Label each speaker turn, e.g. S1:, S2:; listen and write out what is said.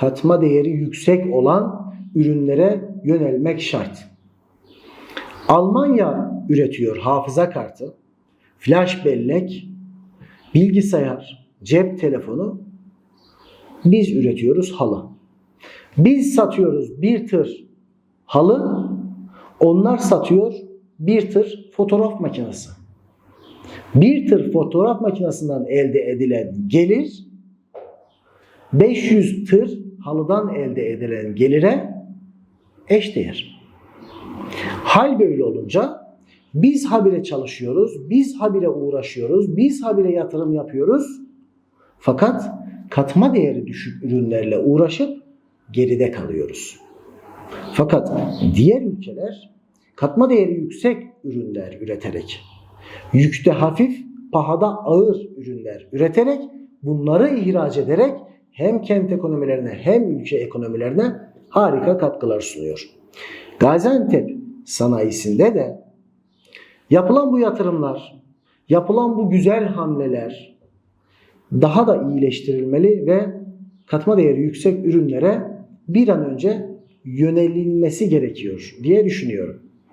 S1: katma değeri yüksek olan ürünlere yönelmek şart. Almanya üretiyor hafıza kartı, flash bellek, bilgisayar, cep telefonu. Biz üretiyoruz halı. Biz satıyoruz bir tır halı, onlar satıyor bir tır fotoğraf makinesi. Bir tır fotoğraf makinesinden elde edilen gelir 500 tır halıdan elde edilen gelire eşdeğer. Hal böyle olunca biz habire çalışıyoruz, biz habire uğraşıyoruz, biz habire yatırım yapıyoruz. Fakat katma değeri düşük ürünlerle uğraşıp geride kalıyoruz. Fakat diğer ülkeler katma değeri yüksek ürünler üreterek, yükte hafif, pahada ağır ürünler üreterek, bunları ihraç ederek hem kent ekonomilerine hem ülke ekonomilerine harika katkılar sunuyor. Gaziantep sanayisinde de yapılan bu yatırımlar, yapılan bu güzel hamleler daha da iyileştirilmeli ve katma değeri yüksek ürünlere bir an önce yönelilmesi gerekiyor diye düşünüyorum.